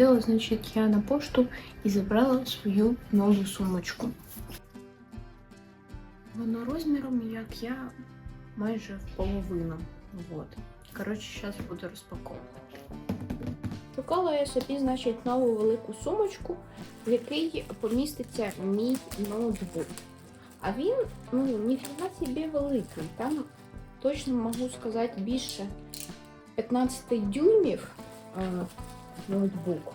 Сходила, значить, я на пошту і забрала свою нову сумочку. Вона розміром, як я, майже в половину. Вот. Коротше, зараз буду розпаковувати. Шукала я собі, значить, нову велику сумочку, в якій поміститься мій ноутбук. А він, ну, ніфіга собі великий. Там точно можу сказати більше 15 дюймів е, ноутбук.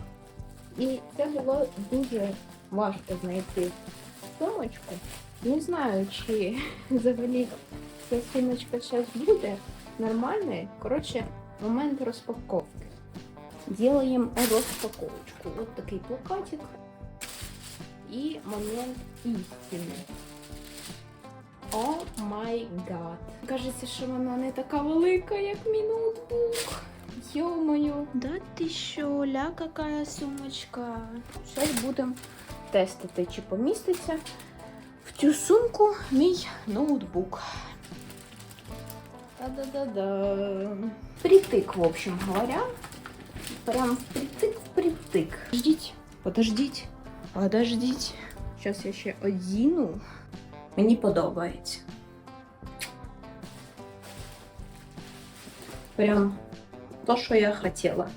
І це було дуже важко знайти сумочку. Не знаю, чи взагалі ця сумочка зараз буде нормальною. Коротше, момент розпаковки. Делаем розпаковочку. Вот такий плакатик. І момент істини. О май гад. Кажеться, що вона не така велика, як мій ноутбук. Ё-моё. Да ти що, ля какая сумочка. Зараз будемо тестити, чи поміститься в цю сумку мій ноутбук. Та-да-да-да. Притык, в общем говоря. Прям впритык, впритык. Подождіть, подождіть, подождіть. Зараз я ще одіну. Мені подобається. Прям то, що я хотіла.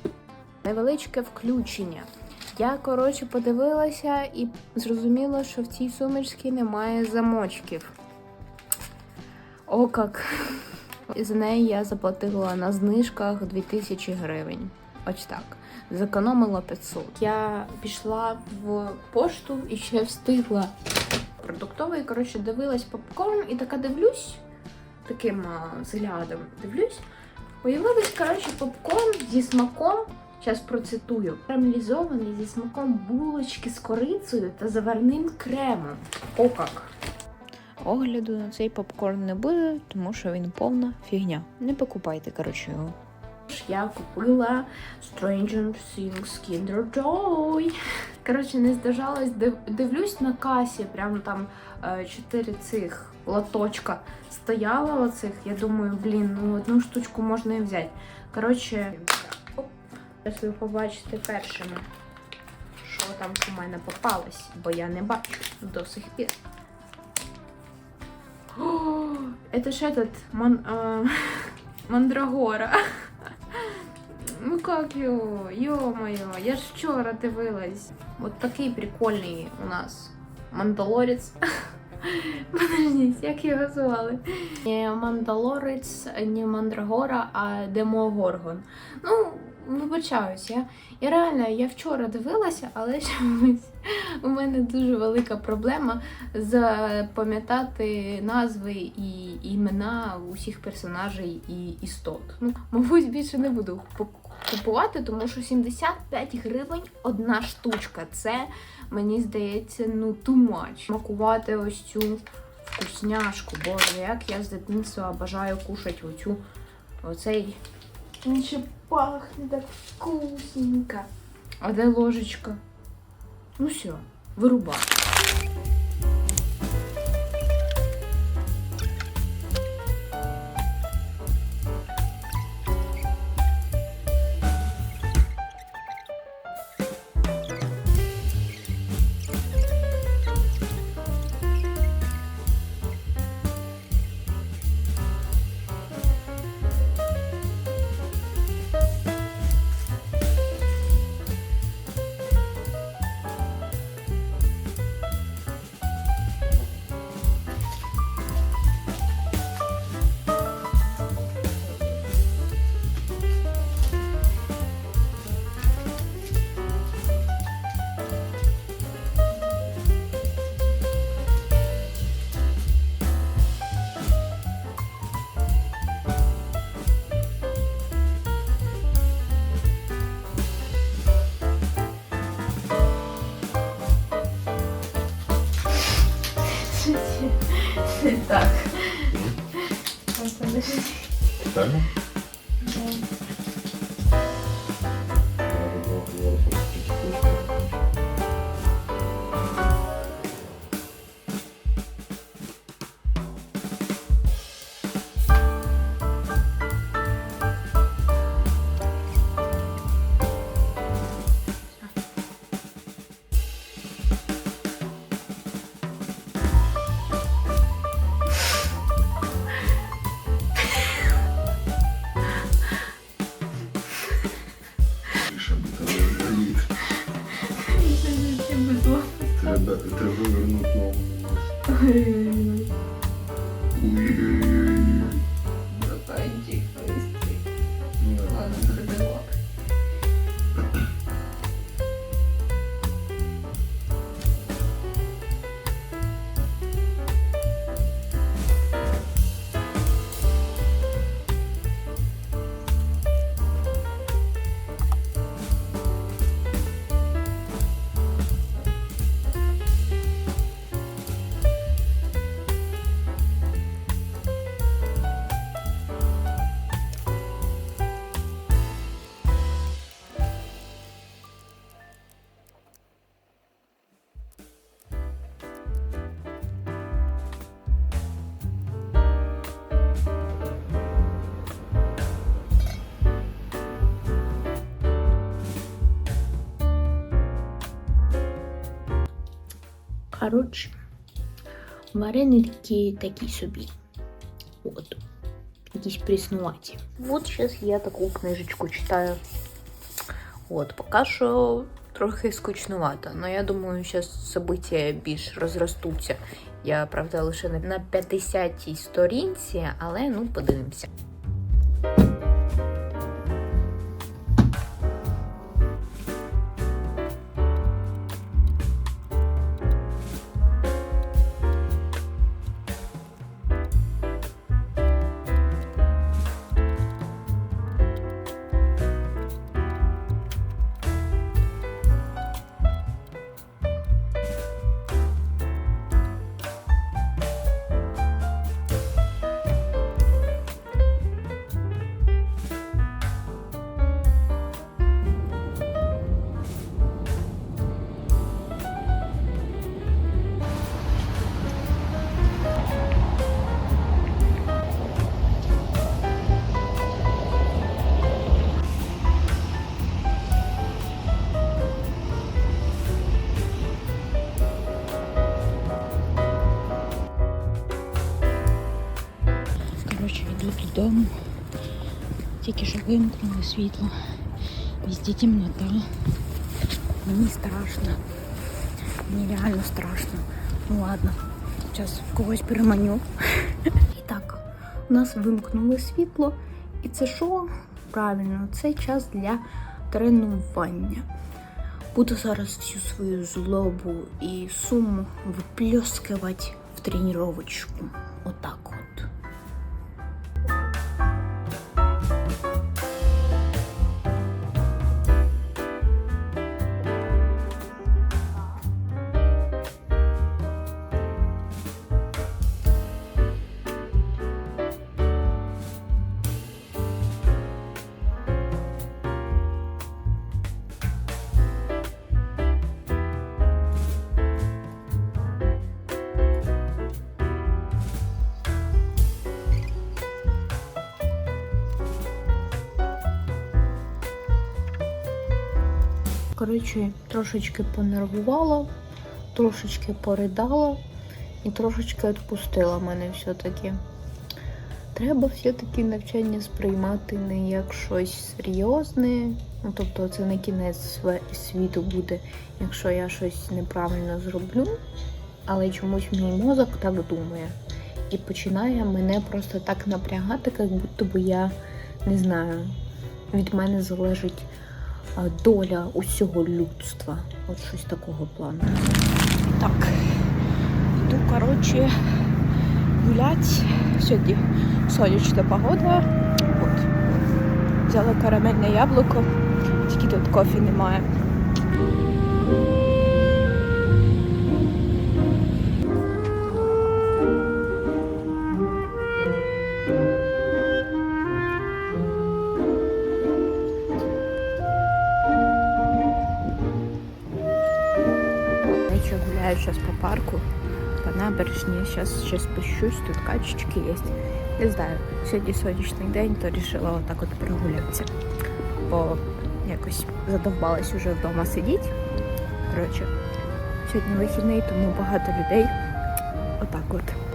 Невеличке включення. Я, коротше, подивилася і зрозуміла, що в цій сумочці немає замочків. О, як. За неї я заплатила на знижках 2000 гривень. Ось так. Зекономила 500. Я пішла в пошту і ще встигла продуктовий. Коротше, дивилась попкорн і така дивлюсь таким взглядом. Дивлюсь. Появилась, коротше, попкорн зі смаком. Зараз процитую. Карамелізований зі смаком булочки з корицею та заварним кремом. О як! Огляду на цей попкорн не буде, тому що він повна фігня. Не покупайте, коротше, його. Я купила Stranger Things Kinder Joy. Коротше, не здержалась, див- дивлюсь на касі, прям там е, чотири цих лоточка стояло оцих. Я думаю, блін, ну одну штучку можна і взяти. Коротше, оп. Зараз ви побачите першими, що там у мене попалось, бо я не бачу до сих пір. Это ж этот ман, а, мандрагора. Ну как його? Йо-моє, я ж вчора дивилась. От такий прикольний у нас мандалорець. Подождіть, як його звали? Не мандалорець, не мандрагора, а демогоргон. Ну, вибачаюсь, я, я реально я вчора дивилася, але чомусь у мене дуже велика проблема запам'ятати назви і імена усіх персонажей і істот. Ну, мабуть, більше не буду купувати, тому що 75 гривень одна штучка. Це мені здається, ну too much. Смакувати ось цю вкусняшку. Боже, як я з дитинства бажаю кушати оцю оцей. Він ще пахне так вкусненько. А де ложечка? Ну все, вирубай. треба вернути ногу. Коротше, вареники такі собі. От. Якісь пріснуваті. От зараз я таку книжечку читаю. От, поки що трохи скучнувато, але я думаю, зараз события більш розростуться. Я, правда, лише на 50-й сторінці, але ну подивимося. Додому. Тільки що вимкнули світло. Везде темнота. Мені страшно. Мені реально страшно. Ну ладно, зараз когось переманю. І так, у нас вимкнули світло. І це що? Правильно, це час для тренування. Буду зараз всю свою злобу і суму виплескувати в тренувачку. Отак Коротше, трошечки понервувала, трошечки поридала і трошечки відпустила мене все-таки. Треба все-таки навчання сприймати не як щось серйозне. Ну, тобто це не кінець світу буде, якщо я щось неправильно зроблю, але чомусь мій мозок так думає. І починає мене просто так напрягати, як будто би я не знаю, від мене залежить доля усього людства. От щось такого плану. Так, йду, коротше, гулять. Сьогодні сонячна погода. От. Взяла карамельне яблуко, тільки тут кофі немає. Гуляю сейчас по парку, по набережні. Сейчас ще спущусь, тут качечки є. Не знаю, сьогодні сонячний день, то вирішила отак от прогулятися. Бо якось задовбалась уже вдома сидіти. Коротше, сьогодні вихідний, тому багато людей. Отак от.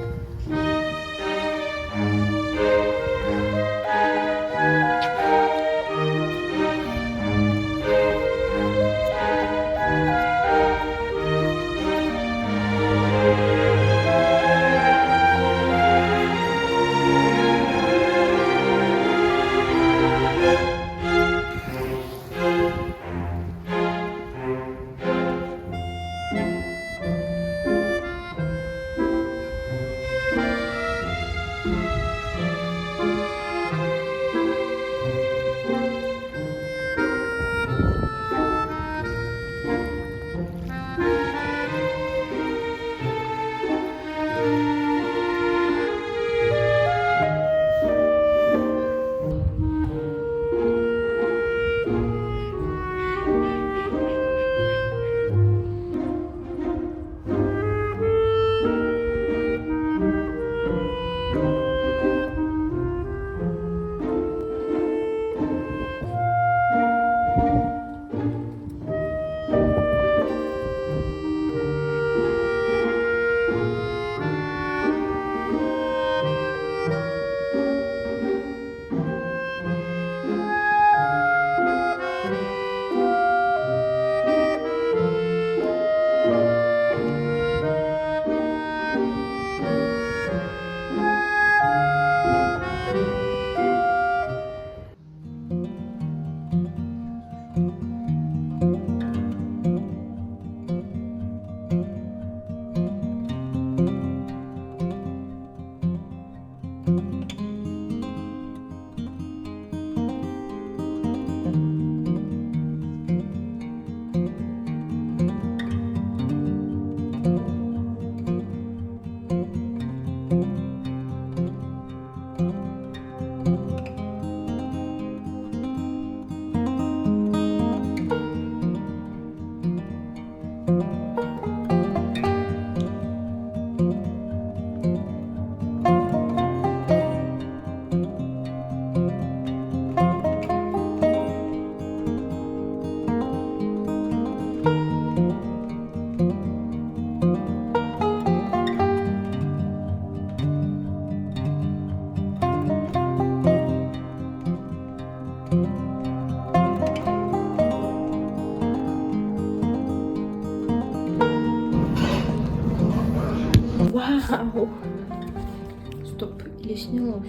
Стоп, или сняло.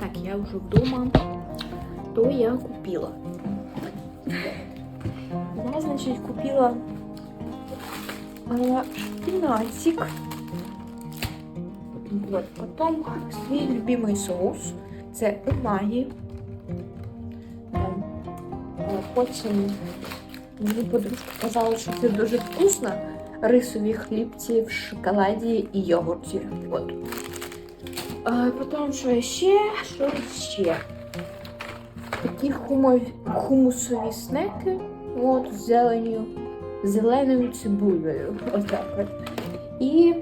Так, я уже дома. То я купила. Я, значит, купила а, шпинатик. Вот, потом свій любимий соус. Це умагі. Ем, а Потім мені подружка казала, що це дуже вкусно. Рисові хлібці в шоколаді і йогурті. От. Потім що ще? Що ще? Такі хумусові снеки. От, з зеленю. Зеленою цибулею. Отак от. І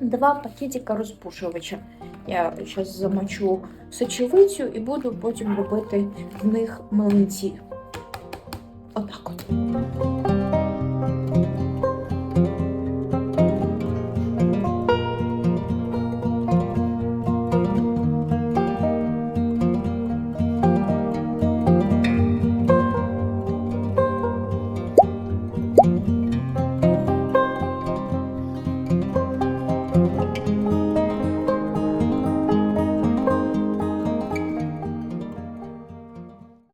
два пакетика розпушувача. Я зараз замочу сочевицю і буду потім робити в них млинці. Отак от.